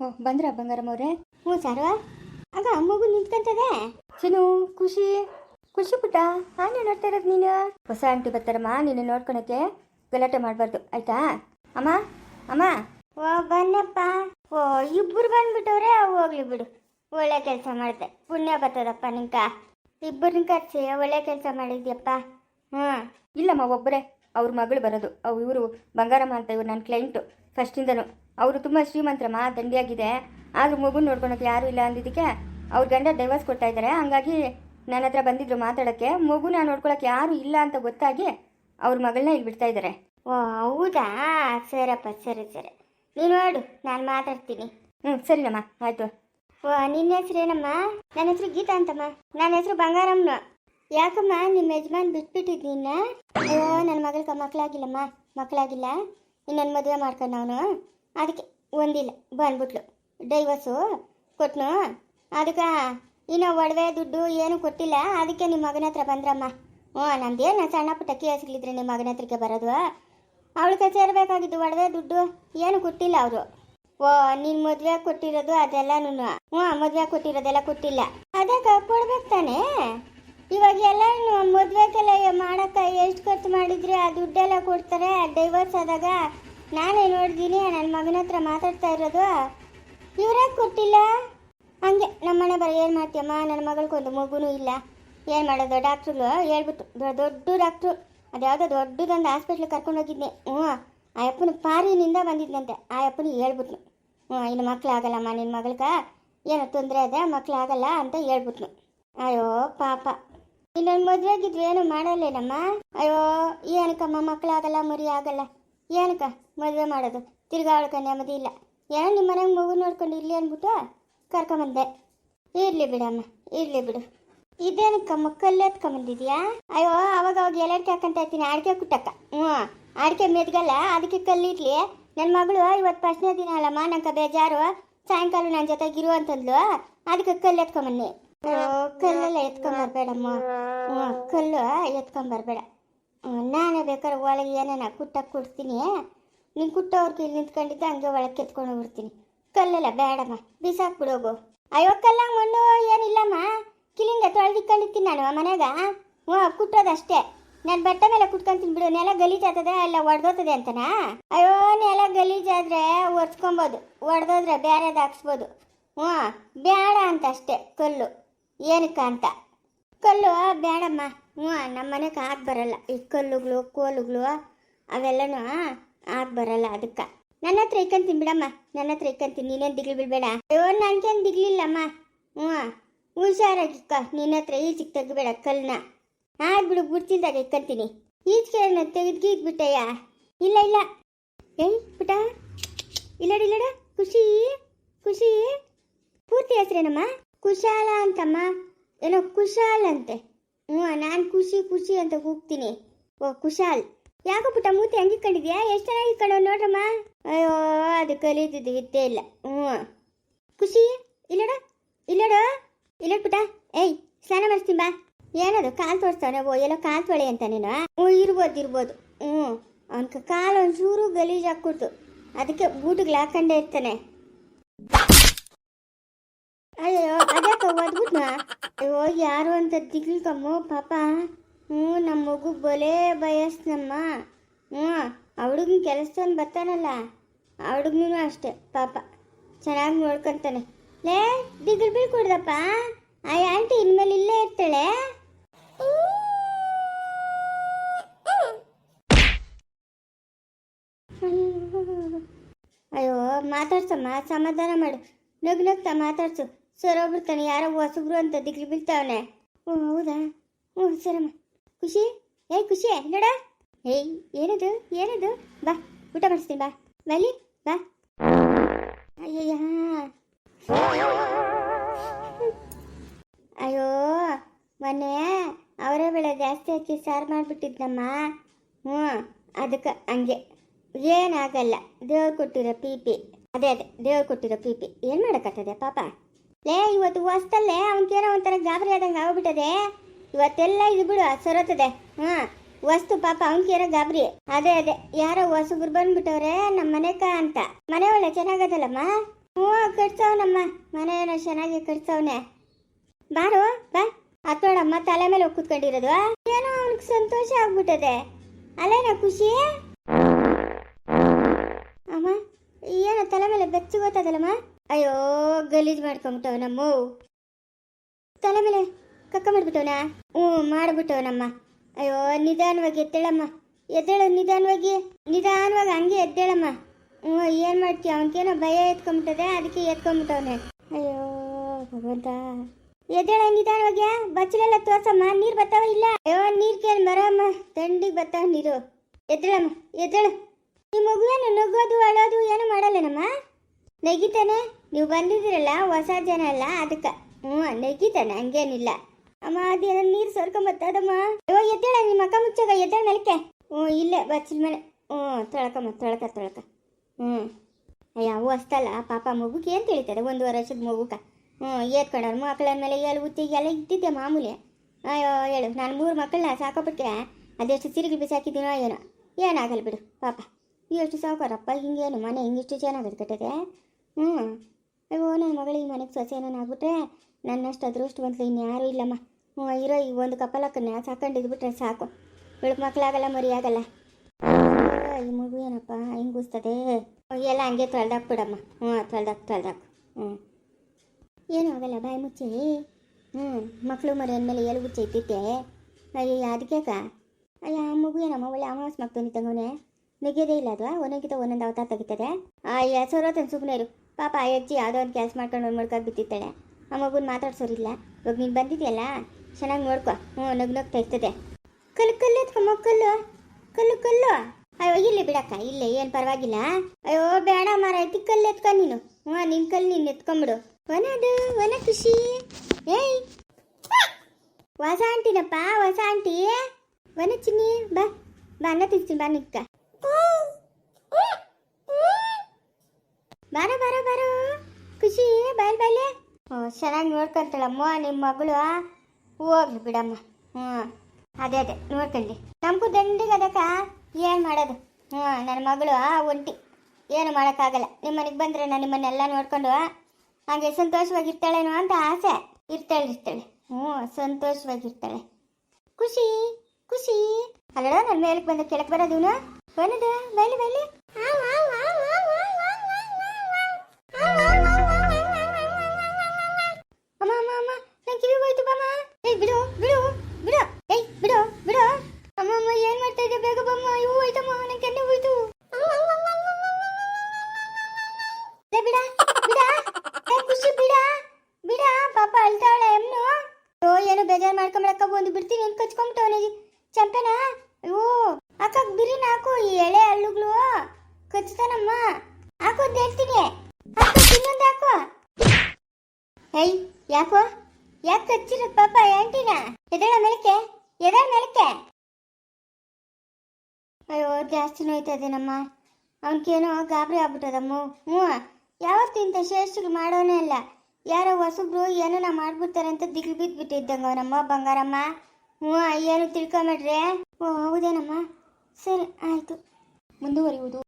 ಓ, ಬಂದ್ರ ಬಂಗಾರಮ್ಮವ್ರೆ ಹ್ಞೂ ಸಾರು. ಆಗ ಮಗು ನಿಂತ್ಕೊಂತದೆ. ಚಿನ್ನು ಖುಷಿ. ಖುಷಿ ಪುಟ್ಟ. ಆನೆ ನೋಡ್ತಾ ಇರೋದು ನೀನು. ಹೊಸ ಆಂಟಿ ಬರ್ತಾರಮ್ಮ ನೀನು ನೋಡ್ಕೊಳಕ್ಕೆ. ಗಲಾಟೆ ಮಾಡಬಾರ್ದು, ಆಯ್ತಾ? ಅಮ್ಮ ಅಮ್ಮ. ಓ, ಬನ್ನಪ್ಪ. ಓ ಇಬ್ಬರು ಬಂದ್ಬಿಟ್ಟವ್ರೆ ಹೋಗ್ಲಿ ಬಿಡು. ಒಳ್ಳೆ ಕೆಲಸ ಮಾಡಿದೆ ಪುಣ್ಯ ಬರ್ತದಪ್ಪ ನಿಂಕ. ಇಬ್ಬರನ್ನ ಕರ್ಸಿ ಒಳ್ಳೆ ಕೆಲಸ ಮಾಡಿದ್ಯಪ್ಪ. ಹ್ಞೂ. ಇಲ್ಲಮ್ಮ, ಒಬ್ಬರೇ. ಅವ್ರ ಮಗಳು ಬರೋದು. ಅವು ಇವರು ಬಂಗಾರಮ್ಮ ಅಂತ ಇವ್ರು ನನ್ನ ಕ್ಲೈಂಟು ಫಸ್ಟಿಂದನು ಅವರು ತುಂಬ ಶ್ರೀಮಂತರಮ್ಮ ದಂಡಿಯಾಗಿದೆ ಆದರೂ ಮಗು ನೋಡ್ಕೊಳಕ್ಕೆ ಯಾರೂ ಇಲ್ಲ ಅಂದಿದ್ದಕ್ಕೆ ಅವ್ರ ಗಂಡ ಡೈವರ್ಸ್ ಕೊಡ್ತಾ ಇದ್ದಾರೆ. ಹಂಗಾಗಿ ನನ್ನ ಹತ್ರ ಬಂದಿದ್ರು ಮಾತಾಡೋಕ್ಕೆ. ಮಗುನ ನೋಡ್ಕೊಳಕ್ಕೆ ಯಾರೂ ಇಲ್ಲ ಅಂತ ಗೊತ್ತಾಗಿ ಅವ್ರ ಮಗಳನ್ನ ಇಲ್ಲಿ ಬಿಡ್ತಾ ಇದ್ದಾರೆ. ಓ ಹೌದಾ? ಸರಪ್ಪ ಸರಿ ಸರಿ. ನೀನು ನೋಡು ನಾನು ಮಾತಾಡ್ತೀನಿ. ಹ್ಞೂ ಸರಿನಮ್ಮ ಆಯಿತು. ಓ ನಿನ್ನ ಹೆಸ್ರೇನಮ್ಮ ನನ್ನ ಹೆಸರು ಗೀತಾ ಅಂತಮ್ಮ. ನನ್ನ ಹೆಸರು ಬಂಗಾರಮ್ಮನ. ಯಾಕಮ್ಮ ನಿಮ್ಮ ಯಜಮಾನ್ ಬಿಟ್ಬಿಟ್ಟಿದ್ ನಿನ್ನ ಅಯ್ಯೋ ನನ್ನ ಮಗಳ್ಗೆ ಮಕ್ಕಳಾಗಿಲ್ಲಮ್ಮ. ಮಕ್ಕಳಾಗಿಲ್ಲ. ಇನ್ನೊಂದು ಮದುವೆ ಮಾಡ್ಕೊಂಡು ಅವನು ಅದಕ್ಕೆ ಒಂದಿಲ್ಲ, ಬಂದ್ಬಿಟ್ಲು. ಡೈವರ್ಸು ಕೊಟ್ನು. ಅದಕ್ಕೆ ಇನ್ನು ಒಡವೆ, ದುಡ್ಡು ಏನು ಕೊಟ್ಟಿಲ್ಲ. ಅದಕ್ಕೆ ನಿಮ್ಮ ಮಗನ ಹತ್ರ ಬಂದ್ರಮ್ಮ. ಹ್ಞೂ ನಮ್ದೇನು ಸಣ್ಣ ಪುಟ್ಟ ಕೇಸ್ಗಳಿದ್ರೆ ನಿಮ್ಮ ಮಗನ ಹತ್ರಕ್ಕೆ ಬರೋದು? ಅವಳಿಗೆ ಸೇರಬೇಕಾಗಿದ್ದು ಒಡವೆ, ದುಡ್ಡು ಏನು ಕೊಟ್ಟಿಲ್ಲ ಅವರು. ಓ, ನಿನ್ ಮದ್ವೆ ಕೊಟ್ಟಿರೋದು ಅದೆಲ್ಲನೂ ಹ್ಞೂ, ಮದ್ವೆ ಕೊಟ್ಟಿರೋದೆಲ್ಲ ಕೊಟ್ಟಿಲ್ಲ. ಅದಕ್ಕೆ ಕೊಡ್ಬೇಕು ತಾನೇ? ಇವಾಗ ಎಲ್ಲ ಮದ್ವೆಗೆಲ್ಲ ಮಾಡಕ್ಕ ಎಷ್ಟು ಖರ್ಚು ಮಾಡಿದ್ರಿ ಆ ದುಡ್ಡೆಲ್ಲ ಕೊಡ್ತಾರೆ? ಡೈವರ್ಸ್ ಆದಾಗ ನಾನೇ ನೋಡಿದ್ದೀನಿ ನನ್ನ ಮಗನ ಹತ್ರ ಮಾತಾಡ್ತಾ ಇರೋದು. ಇವರೇ ಕೊಟ್ಟಿಲ್ಲ. ಹಂಗೆ ನಮ್ಮನೆ ಬರ ಏನು ಮಾಡ್ತೀಯಮ್ಮ ನನ್ನ ಮಗಳಿಗೊಂದು ಮಗುನೂ ಇಲ್ಲ. ಏನು ಮಾಡೋದು? ಡಾಕ್ಟ್ರು ಹೇಳ್ಬಿಟ್ಟು, ದೊಡ್ಡ ಡಾಕ್ಟ್ರು. ಅದ್ಯಾವುದೋ ದೊಡ್ಡದೊಂದು ಹಾಸ್ಪಿಟ್ಲಿಗೆ ಕರ್ಕೊಂಡು ಹೋಗಿದ್ನೆ. ಹ್ಞೂ, ಆ ಅಪ್ಪನ ಪಾರಿನಿಂದ ಬಂದಿದ್ದಂತೆ ಆ ಅಪ್ಪನಿಗೆ ಹೇಳ್ಬಿಟ್ನು. ಹ್ಞೂ, ಇನ್ನು ಮಕ್ಕಳಾಗಲ್ಲಮ್ಮ ನಿನ್ನ ಮಗಳ್ಗ? ಏನೋ ತೊಂದರೆ ಇದೆ ಮಕ್ಕಳಾಗಲ್ಲ ಅಂತ ಹೇಳ್ಬಿಟ್ನು. ಅಯ್ಯೋ, ಪಾಪ. ಇನ್ನೊಂದು ಮದುವೆಗಿದ್ವಿ, ಏನು ಮಾಡಲ್ಲೇನಮ್ಮ? ಅಯ್ಯೋ, ಏನಕ್ಕಮ್ಮ ಮಕ್ಕಳಾಗಲ್ಲ ಮರಿ ಆಗಲ್ಲ ಏನಕ್ಕ ಮದುವೆ ಮಾಡೋದು? ತಿರ್ಗಾ ಅವಳಕ್ಕ ನೆಮ್ಮದಿ ಇಲ್ಲ. ಏನೋ ನಿಮ್ಮ ಮನೆಗೆ ಮಗು ನೋಡ್ಕೊಂಡು ಇರಲಿ ಅಂದ್ಬಿಟ್ಟು ಕರ್ಕೊಂಬಂದೆ. ಇರಲಿ ಬಿಡಮ್ಮ, ಇರಲಿ ಬಿಡು. ಇದೇನಕ್ಕ ಕಲ್ಲು ಎತ್ಕೊಂಬಂದಿದ್ಯಾ ಅಯ್ಯೋ, ಅವಾಗ ಅವಾಗ ಎಲ್ಲಡ್ಕೆ ಹಾಕಂತ ಇರ್ತೀನಿ, ಅಡಿಕೆ ಕುಟ್ಟಕ್ಕ. ಹ್ಞೂ, ಅಡಿಕೆ ಮೆದ್ಗಲ್ಲ, ಅದಕ್ಕೆ ಕಲ್ಲಿರ್ಲಿ. ನನ್ನ ಮಗಳು ಇವತ್ತು ಫಸ್ಟ್ನೇ ದಿನ ಅಲ್ಲಮ್ಮ ನಂಗೆ ಬೇಜಾರು. ಸಾಯಂಕಾಲ ನನ್ನ ಇರು ಅಂತಂದ್ಲು. ಅದಕ್ಕೆ ಕಲ್ಲು ಎತ್ಕೊಂಬನ್ನಿ ಕಲ್ಲೆಲ್ಲ ಎತ್ಕೊಂಬರ್ಬೇಡಮ್ಮ ಹ್ಞೂ, ಕಲ್ಲು ಎತ್ಕೊಂಬರ್ಬೇಡ ನಾನೇ ಬೇಕಾದ್ರೆ ಒಳಗೆ ಏನಾನ ಕುಟ್ಟಕ್ಕೆ ಕೊಡ್ತೀನಿ ನೀನು ಕುಟ್ಟೋರ್ಗೆ ಇಲ್ಲಿ ನಿಂತ್ಕೊಂಡಿದ್ದೆ, ಹಂಗೆ ಒಳಗೆ ಕೆತ್ಕೊಂಡು ಹೋಗ್ಬಿಡ್ತೀನಿ. ಕಲ್ಲೆಲ್ಲ ಬೇಡಮ್ಮ ಬಿಸಾಕ್ಬಿಡೋಗು ಅಯ್ಯೋ, ಕಲ್ಲ ಮಣ್ಣು ಏನಿಲ್ಲಮ್ಮ. ಕಿಲಿಂದ ತೊಳೆದಿಕ್ಕೊಂಡಿರ್ತೀನಿ ನಾನು ಮನೆಗ. ಹ್ಞೂ, ಕುಟ್ಟೋದಷ್ಟೇ. ನಾನು ಬಟ್ಟೆ ಮೇಲೆ ಕುಟ್ಕೊಂತೀನಿ ಬಿಡು, ನೆಲ ಗಲೀಜಾಗ್ತದೆ ಎಲ್ಲ ಒಡೆದೋತದೆ ಅಂತನಾ? ಅಯ್ಯೋ, ನೆಲ ಗಲೀಜಾದ್ರೆ ಒರ್ಸ್ಕೊಬೋದು, ಒಡೆದೋದ್ರೆ ಬೇರೆದು ಹಾಕ್ಸ್ಬೋದು. ಹ್ಞೂ ಬೇಡ ಅಂತ ಅಷ್ಟೇ, ಕಲ್ಲು. ಏನಕ್ಕ ಅಂತ. ಕಲ್ಲು, ಬೇಡಮ್ಮ. ಹ್ಞೂ, ನಮ್ಮ ಮನೆಗೆ ಹಾಕಿ ಬರಲ್ಲ. ಈ ಕಲ್ಲುಗಳು ಕೋಲುಗಳು ಅವೆಲ್ಲನೂ ಹಾಕಿ ಬರಲ್ಲ ಅದಕ್ಕೆ ನನ್ನ ಹತ್ರ ಇಕ್ಕಂತೀನಿ ಬಿಡಮ್ಮ. ನನ್ನ ಹತ್ರ ಇಕ್ಕಂತೀನಿ ನೀನೇನು ದಿಗ್ಲು ಬಿಡಬೇಡ. ಅಯ್ಯೋ ನನಗೇನು ದಿಗ್ಲಿಲ್ಲಮ್ಮ. ಹ್ಞೂ ಹುಷಾರಾಗಿಕ್ಕ ನಿನ್ನ ಹತ್ರ ಈಚಿಗೆ ತೆಗಿಬೇಡ ಕಲ್ಲನ್ನ ಆಗ್ಬಿಡು ಬುಡ್ತಿಲ್ದಾಗ ಇಕ್ಕಂತೀನಿ ಈಚಿಗೆ ತೆಗೆದ್ಗೀದ್ಬಿಟ್ಟಯ್ಯ ಇಲ್ಲ ಇಲ್ಲ. ಏಯ್, ಪುಟ. ಇಲ್ಲಡ ಇಲ್ಲಡ ಖುಷಿ ಖುಷಿ. ಪೂರ್ತಿ ಹೆಸ್ರೇನಮ್ಮ? ಕುಶಾಲ ಅಂತಮ್ಮ. ಏನೋ ಕುಶಾಲ್ ಅಂತೆ. ಹ್ಞೂ, ನಾನು ಖುಷಿ ಖುಷಿ ಅಂತ ಹೋಗ್ತೀನಿ ಓ, ಕುಶಾಲ್, ಯಾಕೋ ಪುಟ್ಟ ಮೂತಿ ಹಂಗೆ ಕಂಡಿದ್ಯಾ ಎಷ್ಟು ಚೆನ್ನಾಗಿ ಇಟ್ಕೊಂಡು ನೋಡ್ರಮ್ಮ. ಅಯ್ಯೋ ಅದು ಕಲಿತಿದ್ದು ಇದ್ದೇ ಇಲ್ಲ. ಹ್ಞೂ. ಖುಷಿ, ಇಲ್ಲಡ ಇಲ್ಲಡ ಇಲ್ಲಡ ಪುಟ ಏಯ್, ಸ್ನಾನ ಮಾಡಿಸ್ತೀನಿ ಬಾ. ಏನದು ಕಾಲ್ ತೋರಿಸ್ತಾನೆ ಓ ಎಲ್ಲೋ ಕಾಲ್ ತೊಳೆ ಅಂತ ನೀನು? ಹ್ಞೂ, ಇರ್ಬೋದು ಇರ್ಬೋದು. ಹ್ಞೂ. ಅವನ ಕಾಲು ಒಂಚೂರು ಗಲೀಜು ಹಾಕ್ಕೊಡ್ತು ಅದಕ್ಕೆ ಬೂಟಿಗೆ ಹಾಕೊಂಡೇ ಇರ್ತಾನೆ. ಅಯ್ಯೋ ಅದಕ್ಕೆ ಓದ್ಬಿಟ್ನ ಅಯ್ಯೋ ಯಾರು ಅಂತ ತಿಳ್ಕಮ್ಮ ಪಾಪ. ಹ್ಞೂ, ನಮ್ಮ ಮಗು ಬಲೇ ಬಯಸ್ನಮ್ಮ. ಹ್ಞೂ, ಅವಳಿಗೂ ಕೆಲಸ ಕೆಲಸದವನು ಬರ್ತಾನಲ್ಲ. ಅವಳಿಗೂ ಅಷ್ಟೇ, ಪಾಪ. ಚೆನ್ನಾಗಿ ನೋಡ್ಕೊಂತಾನೆ. ಲೇ ದಿಗ್ಲು ಬೀಳ್ಕೊಡ್ದಪ್ಪ ಆ ಆಂಟಿ ಇನ್ಮೇಲೆ ಇಲ್ಲೇ ಇರ್ತಾಳೆ. ಅಯ್ಯೋ, ಮಾತಾಡ್ಸಮ್ಮ, ಸಮಾಧಾನ ಮಾಡು. ನಗ್ ನಗ್ತಾ ಮಾತಾಡ್ಸು. ಸರೋಗ್ಬಿಡ್ತಾನೆ ಯಾರೋ ಹೊಸಬ್ರು ಅಂತ ದಿಗ್ರಿ ಬೀಳ್ತಾವನೆ. ಹ್ಞೂ ಹೌದಾ? ಹ್ಞೂ ಸರಮ್ಮ. ಖುಷಿ? ಏಯ್, ಖುಷಿ, ನೋಡ. ಏಯ್, ಏನದು ಏನದು? ಬಾ, ಊಟ ಮಾಡಿಸ್ತೀನಿ, ಬಾ. ಬಲಿ ಬಾ. ಅಯ್ಯಯ್ಯ. ಅಯ್ಯೋ, ಮೊನ್ನೆ ಅವರ ಬೆಳೆ ಜಾಸ್ತಿ ಹಾಕಿ ಸಾರು ಮಾಡಿಬಿಟ್ಟಿದ್ನಮ್ಮ. ಹ್ಞೂ, ಅದಕ್ಕೆ ಹಂಗೆ. ಏನಾಗಲ್ಲ, ದೇವ್ರು ಕೊಟ್ಟಿರೋ ಪಿ ಪಿ. ಅದೇ ಅದೇ, ದೇವ್ರು ಕೊಟ್ಟಿರೋ ಪಿ ಪಿ. ಏನು ಮಾಡೋಕ್ಕತ್ತದೆ ಪಾಪ? ಲೇ, ಇವತ್ತು ಹೊಸ್ತಲ್ಲೇ? ಅವನಿಗೇನೋ ಒಂಥರ ಗಾಬರಿ ಆದಂಗೆ ಆಗ್ಬಿಟ್ಟದೆ. ಇವತ್ತೆಲ್ಲ ಇದು ಬಿಡು ಸರೋತದೆ. ಹಾಂ ವಸ್ತು ಪಾಪ ಅವನಿಗೇನೋ ಗಾಬರಿ. ಅದೇ ಅದೇ, ಯಾರೋ ಹೊಸಬ್ರು ಬಂದ್ಬಿಟ್ಟವ್ರೆ ನಮ್ಮ ಕ ಅಂತ. ಮನೆ ಒಳ್ಳೆ ಚೆನ್ನಾಗದಲ್ಲಮ್ಮ? ಹ್ಞೂ, ಕಟ್ಸವನಮ್ಮ. ಮನೆ ಏನೋ ಚೆನ್ನಾಗಿ ಕಟ್ಸವನೆ. ಬಾರು, ಬಾ. ಅತ್ ನೋಡಮ್ಮ ತಲೆ ಮೇಲೆ ಕೂತ್ಕೊಂಡಿರೋದು. ಏನೋ ಅವನಿಗೆ ಸಂತೋಷ ಆಗ್ಬಿಟ್ಟದೆ. ಅಲ್ಲೇನ ಖುಷಿ? ಅಮ್ಮ, ಏನೋ ತಲೆ ಮೇಲೆ ಬೆಚ್ಚು ಗೊತ್ತದಲ್ಲಮ್ಮ ಅಯ್ಯೋ, ಗಲೀಜ್ ಮಾಡ್ಕೊಂಬಿಟ್ಟವ ನಮ್ಮ ತಲೆ ಮೇಲೆ ಕಕ್ಕ ಮಾಡ್ಬಿಟ್ಟವನ ಹ್ಞೂ, ಮಾಡ್ಬಿಟ್ಟವನಮ್ಮ. ಅಯ್ಯೋ, ನಿಧಾನವಾಗಿ ಎದ್ದೇಳಮ್ಮ. ಎದ್ದೇಳು, ನಿಧಾನವಾಗಿ ನಿಧಾನವಾಗಿ ಹಂಗೆ ಎದ್ದೇಳಮ್ಮ. ಹ್ಞೂ, ಏನು ಮಾಡ್ತೀಯ? ಅವನಿಗೇನೋ ಭಯ ಎತ್ಕೊಂಬಿಟ್ಟದೆ, ಅದಕ್ಕೆ ಎತ್ಕೊಂಬಿಟ್ಟವನೆ. ಅಯ್ಯೋ, ಭಗವಂತ. ಎದ್ದೇಳ, ನಿಧಾನವಾಗಿ ಬಚ್ಚಲೆಲ್ಲ ತೋರ್ಸಮ್ಮ, ನೀರು ಬರ್ತಾವ ಇಲ್ಲ? ಅಯ್ಯೋ, ನೀರು ಕೇಳಿ ಮರಮ್ಮ, ದಂಡಿಗೆ ಬರ್ತಾವ ನೀರು. ಎದ್ದೇಳಮ್ಮ, ಎದ್ದೇಳು. ಈ ಮಗುವೇನು ನಗೋದು, ಅಳೋದು, ಏನು ಮಾಡಲ್ಲೇನಮ್ಮ? ನೆಗಿತಾನೆ? ನೀವು ಬಂದಿದ್ದೀರಲ್ಲ, ಹೊಸ ಜನ ಅಲ್ಲ? ಅದಕ್ಕೆ ಹ್ಞೂ ನೆಗಿತಾನೆ ಹಂಗೇನಿಲ್ಲ. ಅಮ್ಮ ಅದೇನೋ ನೀರು ಸೋರ್ಕೊಂಬತ್ತದಮ್ಮ ಅಯ್ಯೋ, ಎದ್ದೇಳ, ನಿಮ್ಮ ಅಕ್ಕ ಮುಚ್ಚಾಗ ಎದ್ದೇಳ ನೆಲಕ್ಕೆ. ಹ್ಞೂ, ಇಲ್ಲೇ ಬಚ್ಚಲ ಮೇಲೆ. ಹ್ಞೂ, ತೊಳ್ಕಮ್ಮ, ತೊಳ್ಕ ತೊಳ್ಕ. ಹ್ಞೂ. ಅಯ್ಯ, ಅವು ಅಷ್ಟಲ್ಲ, ಪಾಪ ಮಗುಗೆ ಏನು ತಿಳಿತದೆ, ಒಂದೂವರೆ ವರ್ಷದ ಮಗುಕ? ಹ್ಞೂ ಏತ್ಕೊಂಡವ್ರ ಮಕ್ಕಳ ಮೇಲೆ ಎಲ್ಲಿ ಉತ್ತಿಗೆಲ್ಲ ಇದ್ದಿದ್ದೆ ಮಾಮೂಲಿ? ಅಯ್ಯೋ, ಹೇಳು, ನಾನು ಮೂರು ಮಕ್ಕಳನ್ನ ಸಾಕೋಬಿಟ್ರೆ ಅದೆಷ್ಟು ಸಿರಿಗಿ ಬಿಸಾಕಿದ್ದೀನೋ ಏನೋ. ಏನಾಗಲ್ಲ ಬಿಡು, ಪಾಪ. ಎಷ್ಟು ಸಾವುಕಾರಪ್ಪ, ಹಿಂಗೇನು ಮನೆ, ಹಿಂಗಿಷ್ಟು ಚೆನ್ನಾಗದು ಕಟ್ಟದೆ ಹ್ಞೂ. ಮಗಳಿಗೆ ಈ ಮನೆಗೆ ಸೊಸೆ ಏನೋ ಆಗ್ಬಿಟ್ರೆ ನನ್ನಷ್ಟು ಅದೃಷ್ಟವಂತ ಇನ್ಯಾರೂ ಇಲ್ಲಮ್ಮ. ಹ್ಞೂ, ಇರೋ, ಈ ಒಂದು ಕಪ್ಪಲಕ್ಕನ್ನ ಸಾಕೊಂಡಿದ್ಬಿಟ್ರೆ ಸಾಕು. ಬೆಳಕು ಮಕ್ಕಳಾಗಲ್ಲ ಮರಿಯಾಗಲ್ಲ. ಈ ಮಗು ಏನಪ್ಪ, ಹಿಂಗುಸ್ತದೆ. ಎಲ್ಲ ಹಂಗೆ ತೊಳ್ದಾಕ್ ಬಿಡಮ್ಮ ಹ್ಞೂ, ತೊಳ್ದಾಕ್ ತೊಳ್ದಾಕ್. ಹ್ಞೂ. ಏನೂ ಆಗಲ್ಲ, ಬಾಯಿ ಮುಚ್ಚಿ. ಹ್ಞೂ ಮಕ್ಕಳು ಮರಿ ಅಂದಮೇಲೆ ಎಲ್ಲಿ ಮುಚ್ಚಿ ಇಟ್ಟಿದ್ದೆ ಅಯ್ಯೋ ಅದಕ್ಕೆ ಅಯ್ಯ, ಆ ಮಗು ಏನಮ್ಮ, ಒಳ್ಳೆ ಅಮಾವಾಸ್ ಮಕ್ಕಳು ನಿಂತಂಗವನೆ ನೆಗೆದೇ ಇಲ್ಲ ಅದು ಒಂದೊಂದಿತ ಒಂದೊಂದು ಅವತಾರ ತೆಗಿತದೆ. ಅಯ್ಯ ಸರೋತನ್ ಸುಮ್ಮನೆ ಇರು. ಪಾಪ ಅಜ್ಜಿ ಯಾವುದೋ ಒಂದು ಕೆಲಸ ಮಾಡ್ಕೊಂಡು ಒಂದು ಬಿತ್ತಿತ್ತಾಳೆ ಆ ಮಗುನ ಮಾತಾಡ್ಸೋರಿಲ್ಲ. ಇವಾಗ ನೀನು ಬಂದಿದೆಯಲ್ಲ? ಚೆನ್ನಾಗಿ ನೋಡ್ಕೊ. ಹ್ಞೂ ನಗ್ ನಗ್ತಾ ಇರ್ತದೆ. ಕಲ್ಲು ಕಲ್ಲು ಎತ್ಕೊಂಬ ಕಲ್ಲು. ಕಲ್ಲು ಕಲ್ಲು. ಅಯ್ಯೋ ಇಲ್ಲಿ ಬಿಡಕ್ಕ ಇಲ್ಲೇ ಏನು ಪರವಾಗಿಲ್ಲ. ಅಯ್ಯೋ, ಬೇಡ ಮಾರ ಕಲ್ಲು ಎತ್ಕೊ ನೀನು. ಹ್ಞೂ ನಿನ್ನ ಕಲ್ಲು ನೀನು ಎತ್ಕೊಂಬಿಡು. ಒನದು ಒನ ಖುಷಿ. ಏಯ್! ಹೊಸ ಆಂಟಿನಪ್ಪ ಹೊಸ ಆಂಟಿ ವನ ಚಿನ್ನಿ, ಬಾ. ಬಾ, ಅನ್ನ ತಿನ್ಸ್ತೀನಿ, ಬಾ, ನಿಕ್ಕ ಬಾರ ಬಾರ ಬಾರೋ ಖುಷಿ ಬಾಯ್ ಬಾಯ್ಲೆ ಹ್ಞೂ ಚೆನ್ನಾಗಿ ನೋಡ್ಕೊಂತಾಳಮ್ಮ ನಿಮ್ಮ ಮಗಳು ಹೋಗ್ಲಿ ಬಿಡಮ್ಮ. ಹ್ಞೂ ಅದೇ ಅದೇ ನೋಡ್ಕೊಳ್ಳಿ ನಮಗೂ ದಂಡಿಗೆ ಅದಕ್ಕ ಏನು ಮಾಡೋದು? ಹ್ಞೂ ನನ್ನ ಮಗಳು ಒಂಟಿ. ಏನು ಮಾಡೋಕ್ಕಾಗಲ್ಲ. ನಿಮ್ಮ ಮನೆಗೆ ಬಂದರೆ ನಾನು ನಿಮ್ಮನ್ನೆಲ್ಲ ನೋಡ್ಕೊಂಡು ಹಾಗೆ ಸಂತೋಷವಾಗಿರ್ತಾಳೇನೋ ಅಂತ ಆಸೆ. ಇರ್ತಾಳೆ ಇರ್ತಾಳೆ. ಹ್ಞೂ ಸಂತೋಷವಾಗಿರ್ತಾಳೆ. ಖುಷಿ ಖುಷಿ. ಅಲ್ಲಡ ನನ್ನ ಮೇಲಕ್ಕೆ ಬಂದ ಕೆಳಕ್ಕೆ ಬರೋದು ಬಂದದ ಬೈಲಿ ಬೈಲಿ ಇದ್ದೆ ಬೇಗ ಬಮ್ಮ ಇವು ಹೋಯ್ತಮ್ಮ ನಂಗೆ ಕೆನ್ನೆ ಹೋಯ್ತು. ಬಿಡ ಬಿಡ. ಖುಷಿ, ಬಿಡ. ಬಿಡ, ಪಾಪ ಅಳ್ತಾಳೆ ಎಮ್ನು ಓ, ಏನು ಬೇಜಾರು ಮಾಡ್ಕೊಂಬಿಡಕ್ಕ ಬಂದು ಬಿಡ್ತೀನಿ ಕಚ್ಕೊಂಬಿಟ್ಟು ಕಚ್ಕೊಂಬಿಟ್ಟವನೆ ಚಂಪೆನ? ಅಯ್ಯೋ ಅಕ್ಕ ಬಿರಿನ ಹಾಕು ಈ ಎಳೆ ಹಳ್ಳುಗಳು. ಕಚ್ತಾನಮ್ಮ. ಹಾಕು ಅಂತ ಹೇಳ್ತೀನಿ. ಹಾಕು, ಇನ್ನೊಂದು ಹಾಕು. ಏಯ್, ಯಾಕೋ? ಯಾಕೆ ಕಚ್ಚಿರೋದು ಪಾಪ ಆಂಟಿನ? ಎದಳ ಮೇಲಕ್ಕೆ ಎದಳ ಮೇಲಕ್ಕೆ. ಅಯ್ಯೋ, ಜಾಸ್ತಿ ನೋಯ್ತದೇನಮ್ಮ ಅವನಿಗೇನೋ ಗಾಬರಿ ಆಗ್ಬಿಟ್ಟದಮ್ಮ. ಹ್ಞೂ ಯಾವತ್ತು ಇಂಥ ಶ್ರೇಷ್ಠಗಳು ಮಾಡೋನೇ ಅಲ್ಲ. ಯಾರೋ ಹೊಸಬ್ರು ಏನೋ ಮಾಡ್ಬಿಡ್ತಾರೆ ಅಂತ ದಿಗ್ಲು ಬಿದ್ದುಬಿಟ್ಟಿದ್ದಂಗ ಅವನಮ್ಮ, ಬಂಗಾರಮ್ಮ. ಹ್ಞೂ, ಏನು ತಿಳ್ಕೊಂಬಿಡ್ರೆ ಓ, ಹೌದೇನಮ್ಮ. ಸರಿ, ಆಯಿತು. ಮುಂದುವರಿಯುವುದು.